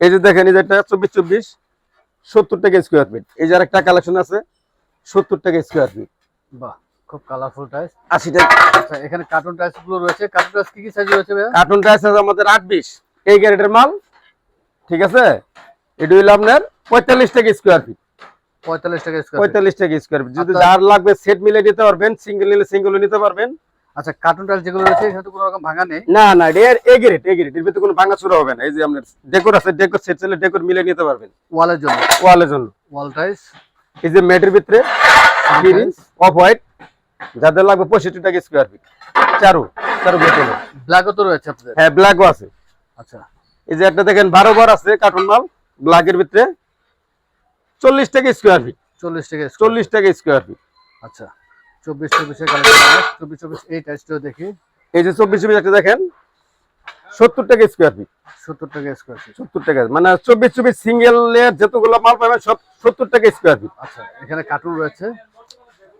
এই যে দেখেন এই যে এটা চব্বিশ চব্বিশ সত্তর টাকা স্কোয়ার ফিট এই যে একটা কালেকশন আছে সত্তর টাকা স্কোয়ার ফিট বাহ খুব কালারফুল টাইলস আশি টাকা। আচ্ছা এখানে কার্টুন টাইলসগুলো রয়েছে। কার্টুন টাইলস কি কি সাইজ রয়েছে কার্টুন টাইস আছে আমাদের আট বিশ এই গ্যারেটের মাল ঠিক আছে? এটা আপনার পঁয়তাল্লিশ টাকা স্কোয়ার ফিট পঁয়তাল্লিশ টাকা স্কোয়ার টাকা স্কোয়ার ফিট যদি যার লাগবে সেট মিলে নিতে পারবেন সিঙ্গেল নিলে সিঙ্গেল নিতে পারবেন। আচ্ছা কার্টুন টাইলস যেগুলো রয়েছে এখানে তো কোনো রকম ভাঙা নেই? না না এর এ গ্রেড এ গ্রেড এর ভিতরে কোনো ভাঙা চুরা হবে না। এই যে আপনার ডেকোর আছে ডেকোর সেট চাইলে ডেকোর মিলে নিতে পারবেন। ওয়ালের জন্য? ওয়ালের জন্য। ওয়াল টাইলস এই যে ম্যাটের ভিতরে অফ হোয়াইট যাদের লাগবে পঁয়ষট্টি টাকা স্কোয়ার ফিট চারু চারু বোতল ব্ল্যাকও তো রয়েছে আপনাদের? হ্যাঁ ব্ল্যাকও আছে। আচ্ছা। এই যে একটা দেখেন বারো বার আছে কার্টুন মাল ব্ল্যাকের ভিতরে। চল্লিশ টাকা স্কোয়ার ফিট চল্লিশ টাকা চল্লিশ চল্লিশ টাকা স্কোয়ার ফিট আচ্ছা। চব্বিশ চব্বিশের কালেকশন চব্বিশ চব্বিশ এই দেখি। এই যে চব্বিশ চব্বিশ একটা দেখেন সত্তর টাকা স্কোয়ার ফিট সত্তর টাকা স্কোয়ার ফিট সত্তর টাকা মানে চব্বিশ চব্বিশ সিঙ্গেল যতগুলো মাল পাবেন সব সত্তর টাকা স্কোয়ার ফিট আচ্ছা এখানে কার্টুন রয়েছে।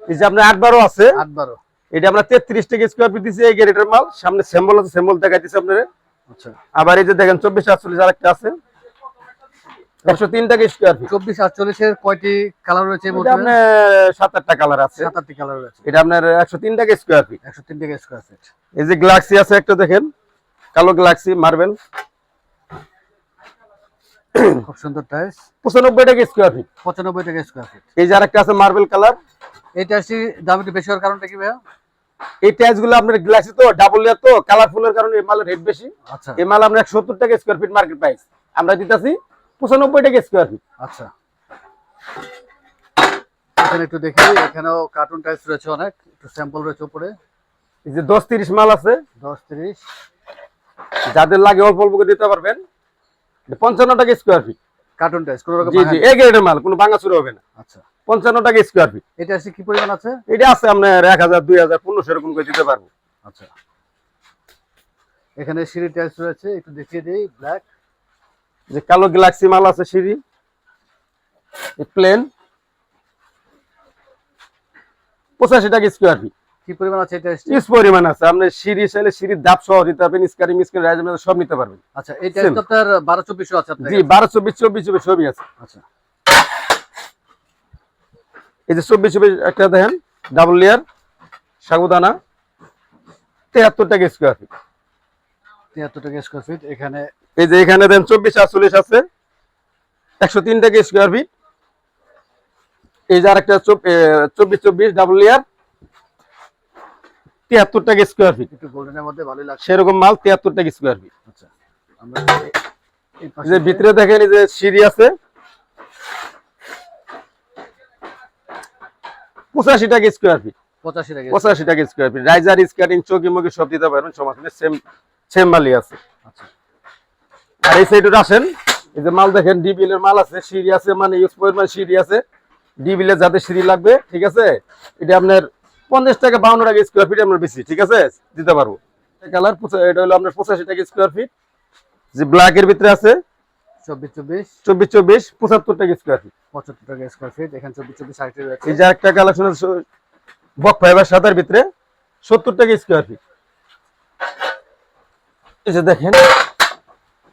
এই যে আপনার আট বারো আছে। আট বারো এটা আমরা তেত্রিশ টাকা স্কোয়ার ফিট দিচ্ছি এই মাল। সামনে স্যাম্বল আছে স্যাম্বল দেখাইতেছি আপনার। আচ্ছা। আবার এই যে দেখেন চব্বিশ আটচল্লিশ আরেকটা আছে। একশো তিন টাকা স্কোয়ার ফিট চব্বিশ আটচল্লিশের কয়টি কালার রয়েছে এটা আপনার সাত আটটা কালার আছে। সাত আটটি কালার রয়েছে। এটা আপনার একশো তিন টাকা স্কোয়ার ফিট টাকা স্কোয়ার ফিট এই যে গ্লাক্সি আছে একটা দেখেন কালো গ্লাক্সি মার্বেল খুব সুন্দর টাইলস পঁচানব্বই টাকা স্কোয়ার ফিট পঁচানব্বই টাকা স্কোয়ার ফিট এই যে আরেকটা আছে মার্বেল কালার দাম একটু বেশি হওয়ার কারণটা কি এই আপনার গ্লাসি তো ডাবল লেয়ার তো কালারফুলের কারণে এই মালের রেট বেশি। আচ্ছা। এই মাল আপনার সত্তর টাকা স্কোয়ার ফিট মার্কেট প্রাইস আমরা দিতেছি পঁচানব্বই টাকা স্কোয়ার ফিট আচ্ছা। এখানে একটু দেখি এখানেও কার্টুন টাইলস রয়েছে অনেক একটু স্যাম্পল রয়েছে উপরে। এই যে দশ তিরিশ মাল আছে। দশ তিরিশ। যাদের লাগে অল্প অল্প করে দিতে পারবেন। পঞ্চান্ন টাকা স্কোয়ার ফিট কার্টুন টাইলস কোনো রকম জি জি। এই গ্রেডের মাল কোনো ভাঙা শুরু হবে না। আচ্ছা। পঞ্চান্ন টাকা স্কোয়ার ফিট এটা আছে কি পরিমাণ আছে? এটা আছে আপনার এক হাজার দুই হাজার পনেরোশো এরকম করে দিতে পারব। আচ্ছা। এখানে সিঁড়ি টাইলস রয়েছে একটু দেখিয়ে দিই ব্ল্যাক যে কালো গ্যালাক্সি মাল আছে সিঁড়ি প্লেন পঁচাশি টাকা স্কোয়ার ফিট কি পরিমাণ আছে এই টাইলসটি ইস পরিমাণ আছে। আপনি সিঁড়ি চাইলে সিঁড়ির দাপ সহ দিতে পারবেন স্কারি মিসকারি রাইজ সব নিতে পারবেন। আচ্ছা তো আপনার বারো চব্বিশও আছে জি বারো চব্বিশ চব্বিশ চব্বিশ সবই আছে। আচ্ছা। এই যে চব্বিশ চব্বিশ একটা দেখেন ডাবল লেয়ার সাগুদানা তেহাত্তর টাকা স্কোয়ার ফিট তিয়াত্তর টাকা স্কোয়ার ফিট এখানে এই যে এখানে দেন চব্বিশ আটচল্লিশ আছে। একশো তিন টাকা স্কোয়ার ফিট এই যে আরেকটা চব্বিশ চব্বিশ ডাবল লেয়ার তিয়াত্তর টাকা স্কোয়ার ফিট একটু গোল্ডেনের মধ্যে ভালোই লাগছে। সেরকম মাল তিয়াত্তর টাকা স্কোয়ার ফিট আচ্ছা আমরা এই যে ভিতরে দেখেন এই যে সিঁড়ি আছে। পঁচাশি টাকা স্কোয়ার ফিট পঁচাশি টাকা পঁচাশি টাকা স্কোয়ার ফিট রাইজার স্কার্টিং চৌকি মুখি সব দিতে পারবেন সমস্যা সেম সেম মালই আছে। আচ্ছা আর এই সাইডে আসেন এই যে মাল দেখেন ডিবিল এর মাল আছে সিঁড়ি আছে মানে ইউজ পরিমাণ সিঁড়ি আছে। ডিবিল এর যাতে সিঁড়ি লাগবে ঠিক আছে? এটা আপনার পঞ্চাশ টাকা বাউন্ন টাকা স্কোয়ার ফিট আমরা বেশি ঠিক আছে? দিতে পারব। কালার এটা হলো আপনার পঁচাশি টাকা স্কোয়ার ফিট যে ব্ল্যাক এর ভিতরে আছে চব্বিশ চব্বিশ। পঁচাত্তর টাকা স্কোয়ার ফিট পঁচাত্তর টাকা স্কোয়ার ফিট এখানে চব্বিশ চব্বিশ সাইটে রয়েছে এই যে একটা কালেকশন আছে বক ফাইবার সাদার ভিতরে সত্তর টাকা স্কোয়ার ফিট এই যে দেখেন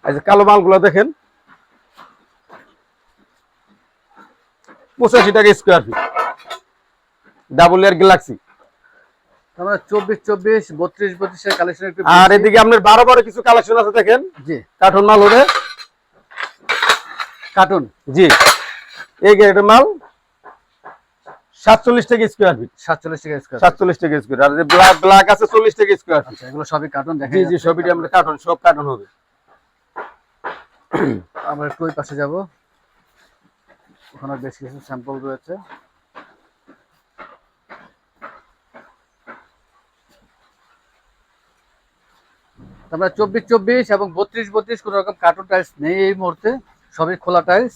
এই যে কালো মালগুলো দেখেন পঁচাশি টাকা square feet double air galaxy আমরা চব্বিশ চব্বিশ বত্রিশ বত্রিশের কালেকশন আর এদিকে আপনার বারো বারো কিছু কালেকশন আছে দেখেন। জি। কার্টুন মাল হলে কার্টুন? জি। এই মাল সাতচল্লিশ টাকা স্কোয়ার ফিট সাতচল্লিশ টাকা স্কোয়ার সাতচল্লিশ টাকা স্কোয়ার আর যে ব্ল্যাক ব্ল্যাক আছে চল্লিশ টাকা স্কোয়ার ফিট আচ্ছা এগুলো সবই কার্টুন দেখা জি জি সবই আমরা কার্টুন সব কার্টুন হবে। আমরা একটু ওই পাশে যাব। ওখানে বেশ কিছু স্যাম্পল রয়েছে। আমরা চব্বিশ চব্বিশ এবং বত্রিশ বত্রিশ কোন রকম কার্টুন টাইলস নেই এই মুহূর্তে। সবই খোলা টাইলস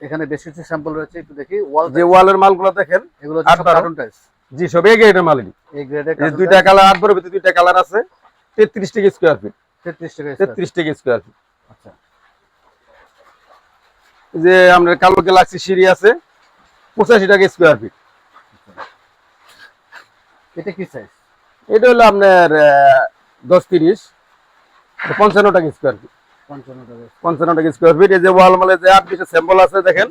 এখানে বেশ কিছু স্যাম্পল রয়েছে একটু দেখি। ওয়াল যে ওয়ালের মালগুলো দেখেন এগুলো বারো। কার্টুন টাইলস জি সব এই গ্রেডের মালই। এই গ্রেডের এই দুইটা কালার আট বারো ভিতরে দুইটা কালার আছে তেত্রিশ টাকা স্কোয়ার ফিট তেত্রিশ টাকা square তেত্রিশ টাকা স্কোয়ার ফিট। আচ্ছা। যে আপনার কালো গ্যালাক্সি সিঁড়ি আছে পঁচাশি টাকা স্কোয়ার ফিট এটা কি সাইজ এটা হলো আপনার আহ, দশ তিরিশ পঞ্চান্ন টাকা স্কোয়ার ফিট পঞ্চান্ন টাকা স্কোয়ার ফিট এই যে ওয়াল মালে যে আট বিশের স্যাম্পল আছে দেখেন?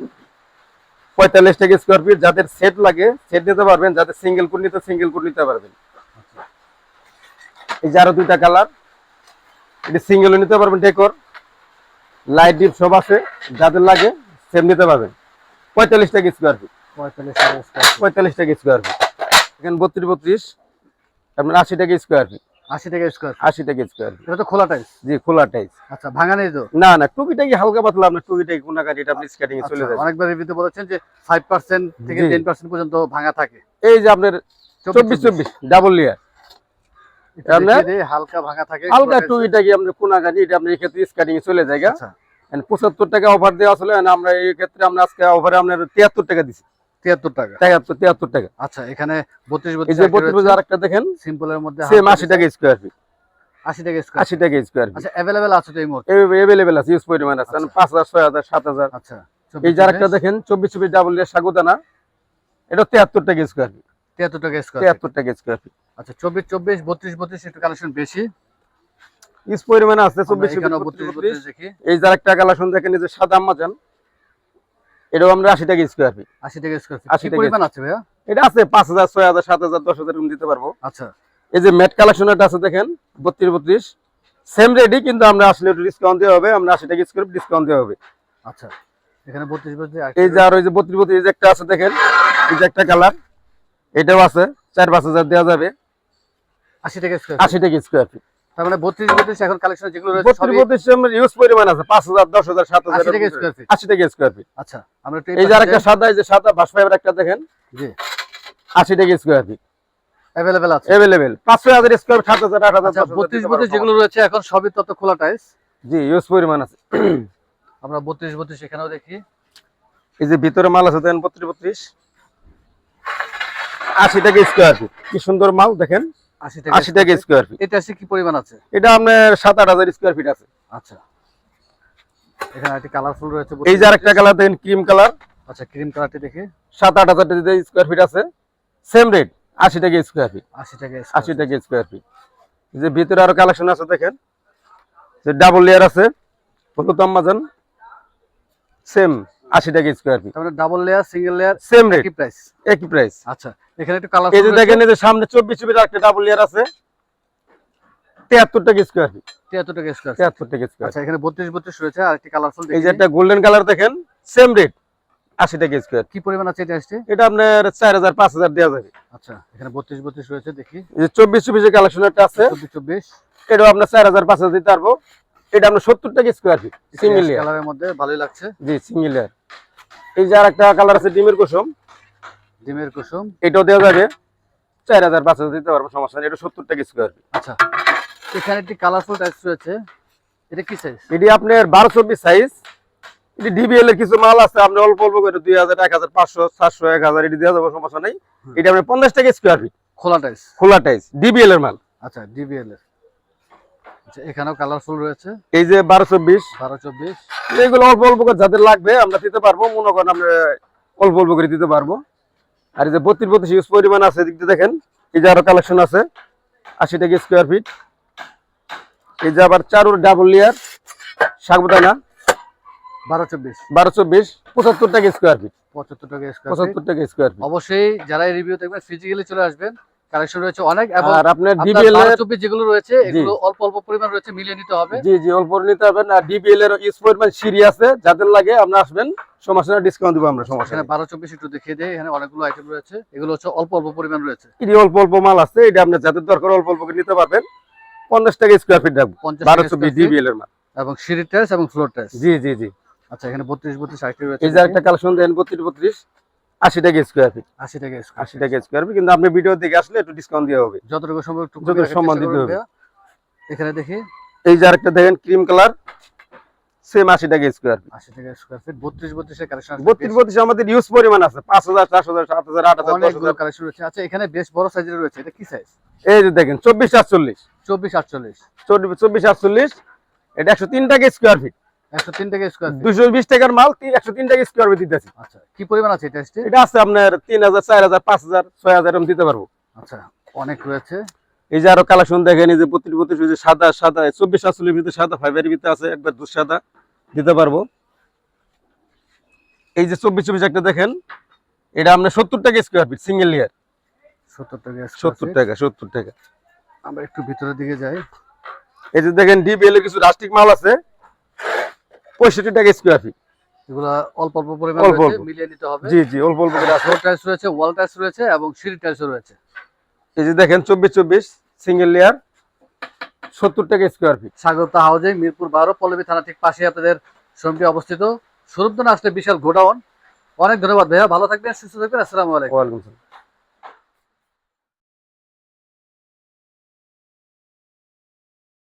পঁয়তাল্লিশ টাকা স্কোয়ার ফিট যাদের সেট লাগে সেট নিতে পারবেন যাদের সিঙ্গেল কোড নিতে সিঙ্গেল কোড নিতে পারবেন। এই যে আরও দুইটা কালার এটি সিঙ্গেল নিতে পারবেন ডেকোর লাইট ডিপ সব আছে যাদের লাগে সেম নিতে পারবেন। পঁয়তাল্লিশ টাকা স্কোয়ার ফিট পঁয়তাল্লিশ টাকা স্কোয়ার ফিট এখানে বত্রিশ বত্রিশ আপনার আশি টাকা স্কোয়ার ফিট আশি টাকা স্কোয়ার আশি টাকা স্কোয়ার এটা তো খোলা টাইলস জি খোলা টাইস আচ্ছা ভাঙা নেই তো? না না টুকিটাকি হালকা পাতলা আপনার টুকিটাকি কোনা কাটি এটা আপনি স্কেটিং এ চলে আচ্ছা, অনেকবার রিভিউতে বলেছেন যে ফাইভ পার্সেন্ট থেকে জি। টেন পার্সেন্ট পর্যন্ত ভাঙা থাকে। এই যে আপনার ডাবল লেয়ার আপনার- হালকা ভাঙা থাকে হালকা খোলা tiles টুকিটাকি আপনার কোনা কাটি এটা আপনি ক্ষেত্রে স্কেটিং এ চলে যায় আচ্ছা। পঁচাত্তর টাকা অফার দেওয়া আসলে আমরা এই ক্ষেত্রে আমরা আজকে অফারে আপনার তিয়াত্তর টাকা দিচ্ছি তিয়াত্তর টাকা। তিয়াত্তর তিয়াত্তর টাকা। আচ্ছা এখানে বত্রিশ এই যে বত্রিশ আরেকটা দেখেন সিম্পলের মধ্যে সেম আশি টাকা স্কোয়ার ফিট আশি টাকা স্কোয়ার আশি টাকা স্কোয়ার আচ্ছা অ্যাভেলেবেল আছে তো এই মুহূর্তে? এভেলেবেল আছে ইউজ পরিমাণ আছে। আচ্ছা। পাঁচ হাজার ছয় হাজার সাত হাজার। আচ্ছা এই যে আরেকটা দেখেন চব্বিশ চব্বিশ ডাবল সাগুদানা। এটা তিয়াত্তর টাকা স্কোয়ার ফিট তিয়াত্তর টাকা স্কোয়ার তিয়াত্তর টাকা স্কোয়ার ফিট আচ্ছা চব্বিশ চব্বিশ বত্রিশ বত্রিশ একটু কালেকশন বেশি। ইউজ পরিমাণ আছে চব্বিশ বত্রিশ বত্রিশ বত্রিশ। দেখি। এই যে আরেকটা কালেকশন দেখেন এই যে সাদা আমাজন এটাও আমরা আশি টাকা স্কোয়ার ফিট আশি টাকা স্কোয়ার 80 কি টাকা পরিমাণ আছে ভাইয়া? এটা আছে পাঁচ হাজার ছয় হাজার সাত হাজার দশ হাজার দিতে পারব। আচ্ছা। এই যে ম্যাট কালেকশন আছে দেখেন বত্রিশ বত্রিশ। সেম রেডি কিন্তু আমরা আসলে একটু ডিসকাউন্ট দেওয়া হবে আমরা আশি টাকা স্কোয়ার ডিসকাউন্ট দেওয়া হবে। আচ্ছা। এখানে বত্রিশ বত্রিশ এই যে আর ওই যে বত্রিশ বত্রিশ একটা আছে দেখেন এই যে একটা কালার এটাও আছে চার পাঁচ হাজার দেওয়া যাবে। আশি টাকা স্কোয়ার আশি টাকা স্কোয়ার ফিট তার মানে বত্রিশ বত্রিশ এখন কালেকশন যেগুলো রয়েছে বত্রিশ সবই বত্রিশ ইউজ পরিমাণ আছে। পাঁচ হাজার দশ হাজার সাত হাজার 80 টাকা square feet। আশি টাকা স্কোয়ার ফিট আচ্ছা আমরা এই যে আরেকটা সাদা এই যে সাদা বাস ফাইবার একটা দেখেন। জি। আশি টাকা স্কোয়ার ফিট অ্যাভেলেবেল আছে। অ্যাভেলেবেল পাঁচশো হাজার স্কোয়ার সাত হাজার আট হাজার দশ হাজার বত্রিশ দিতে বত্রিশ পারব। যেগুলো রয়েছে এখন সবই তত খোলা টাইস জি ইউজ পরিমাণ আছে। আমরা বত্রিশ বত্রিশ এখানেও দেখি। এই যে ভিতরে মাল আছে দেখেন বত্রিশ বত্রিশ। আশি টাকা স্কোয়ার ফিট কি সুন্দর মাল দেখেন। আশি টাকা স্কোয়ার ফিট এটা কি পরিমাণ আছে? এটা আপনার সাত আট হাজার স্কোয়ার ফিট আছে। আচ্ছা। এখানে একটি কালারফুল রয়েছে এই যে আরেকটা কালার দেখেন ক্রিম কালার আচ্ছা ক্রিম কালারটি দেখি। সাত আট হাজার স্কোয়ার ফিট আছে। সেম রেট আশি টাকা স্কোয়ার ফিট আশি টাকা আশি টাকা স্কোয়ার ফিট যে ভিতরে আরও কালেকশন আছে দেখেন। যে ডাবল লেয়ার আছে। হলুদ আমাজন সেম আশি টাকা square feet double layer single layer same rate কি প্রাইস একই প্রাইস আচ্ছা এখানে একটু এই যে দেখেন এই যে সামনে চব্বিশ চব্বিশ একটা ডাবল লেয়ার আছে। তিয়াত্তর টাকা স্কোয়ার ফিট 73 টাকা স্কয়ার তিয়াত্তর টাকা স্কোয়ার আচ্ছা এখানে 32 32 রয়েছে আর একটি কালারফুল এই যে একটা গোল্ডেন কালার দেখেন সেম রেট আশি টাকা স্কোয়ার কি পরিমাণ আছে এটা আসছে এটা আপনার চার হাজার পাঁচ হাজার দেওয়া যাবে। আচ্ছা এখানে 32 32 রয়েছে দেখি। এই যে চব্বিশ চব্বিশের কালেকশন একটা আছে। 24 24 এটাও আপনার চার হাজার পাঁচ হাজার দিতে পারব। এটা আপনার সত্তর টাকা স্কোয়ার ফিট সিঙ্গেল লেয়ার কালারের মধ্যে ভালোই লাগছে। জি সিঙ্গেল লেয়ার এই যে আর একটা কালার আছে ডিমের কুসুম। ডিমের কুসুম? এটাও দেওয়া যাবে। চার হাজার পাঁচ হাজার দিতে পারব সমস্যা নেই। এটা সত্তর টাকা স্কোয়ার আচ্ছা। এখানে একটি কালারফুল টাইপস রয়েছে। এটা কি সাইজ এটি আপনার বারো চব্বিশ সাইজ এটি ডিবিএল এর কিছু মাল আছে আপনি অল্প অল্প করে দুই হাজার এক হাজার পাঁচশো সাতশো এক হাজার এটি দেওয়া যাবে সমস্যা নেই। এটা আপনার পঞ্চাশ টাকা স্কোয়ার ফিট খোলা টাইস খোলা টাইস ডিবিএল এর মাল। আচ্ছা ডিবিএল এর। আচ্ছা এখানেও কালারফুল রয়েছে। এই যে বারো চব্বিশ 12 24 এগুলো অল্প অল্প করে যাদের লাগবে আমরা দিতে পারব। মনে করেন আমরা অল্প অল্প করে দিতে পারব। আর এই যে বত্রিশ বত্রিশ ইউজ পরিমাণ আছে এদিক দিয়ে দেখেন এই যে আরও কালেকশন আছে আশি টাকা স্কোয়ার ফিট এই যে আবার চারুর ডাবল লেয়ার সাগুদানা 12 24 বারো চব্বিশ পঁচাত্তর টাকা স্কোয়ার ফিট 75 টাকা পঁচাত্তর টাকা স্কোয়ার ফিট অবশ্যই যারা এই রিভিউ দেখবেন ফিজিক্যালি চলে আসবেন। কালেকশন রয়েছে অনেক এবং আর আপনার ডিবিএল এর যেগুলো রয়েছে এগুলো অল্প অল্প পরিমাণ রয়েছে মিলিয়ে নিতে হবে। জি জি অল্প নিতে পারবেন আর ডিবিএল এর ইউজ পরিমাণ সিঁড়ি আছে যাদের লাগে আপনি আসবেন। সমস্যা নেই ডিসকাউন্ট দিব আমরা সমস্যা এখানে নেই। 12 24 একটু দেখিয়ে দেয় এখানে অনেকগুলো আইটেম রয়েছে। এগুলো হচ্ছে অল্প অল্প পরিমাণ রয়েছে। এটি অল্প অল্প মাল আছে এটা আপনার যাদের দরকার অল্প অল্প নিতে পারবেন পঞ্চাশ টাকা স্কোয়ার ফিট রাখব বারো চব্বিশ ডিবিএল এর মাল। এবং সিঁড়ি টাইলস এবং ফ্লোর টাইলস জি জি জি। আচ্ছা এখানে 32 32 আইটেম রয়েছে। এই যে একটা কালেকশন দেন বত্রিশ বত্রিশ আশি টাকা স্কোয়ার ফিট 80 টাকা আশি টাকা স্কোয়ার ফিট কিন্তু আপনি ভিডিও দেখে আসলে একটু ডিসকাউন্ট দেওয়া হবে। যতটুকু সম্ভব যতটুকু সম্মান দিতে হবে। এখানে দেখি। এই যে আরেকটা দেখেন ক্রিম কালার সেম আশি টাকা স্কোয়ার ফিট 80 টাকা স্কয়ার ফিট 32 32 এর কালেকশন বত্রিশ বত্রিশ আমাদের ইউজ পরিমাণ আছে পাঁচ হাজার চার হাজার সাত হাজার আট হাজার দশ অনেকগুলো হাজার। কালেকশন রয়েছে। আচ্ছা এখানে বেশ বড় সাইজের রয়েছে এটা কি সাইজ এই যে দেখেন চব্বিশ আটচল্লিশ 24 48 চব্বিশ আটচল্লিশ এটা একশো তিন টাকা স্কোয়ার ফিট 103 টাকা স্কয়ার ফিট দুশো বিশ টাকার মাল একশো তিন টাকা স্কোয়ার ফিট দিতেছি। আচ্ছা কি পরিমাণ আছে এটা এটা আছে আপনার তিন হাজার চার হাজার পাঁচ হাজার ছয় হাজার এরকম দিতে পারব। আচ্ছা অনেক রয়েছে। এই যে আরও কালেকশন দেখেন এই যে বত্রিশ বত্রিশ যে সাদা সাদা চব্বিশ সাতচল্লিশ ভিতরে সাদা ফাইবারের ভিতরে আছে একবার দুধ সাদা দিতে পারব। এই যে চব্বিশ চব্বিশ একটা দেখেন এটা আপনার সত্তর টাকা স্কোয়ার ফিট সিঙ্গেল ইয়ার সত্তর টাকা সত্তর টাকা সত্তর টাকা। আমরা একটু ভিতরের দিকে যাই। এই যে দেখেন ডিবিএল এর কিছু রাষ্ট্রিক মাল আছে পঁয়ষট্টি টাকা স্কোয়ার ফিট এগুলা অল্প অল্প পরিমাণ মিলিয়ে নিতে হবে। জি জি অল্প অল্প করে আছে। রয়েছে ওয়াল টাইলস রয়েছে এবং সিঁড়ি টাইলসও রয়েছে। এই যে দেখেন চব্বিশ চব্বিশ সিঙ্গেল লেয়ার সত্তর টাকা square feet Swagat housing Mirpur বারো পল্লবী থানা ঠিক পাশে আপনাদের সঙ্গে অবস্থিত। সুরুদ্দান আসলে বিশাল গোডাউন। অনেক ধন্যবাদ ভাইয়া ভালো থাকবেন সুস্থ থাকবেন আসসালামু আলাইকুম। ওয়ালাইকুম আসসালাম।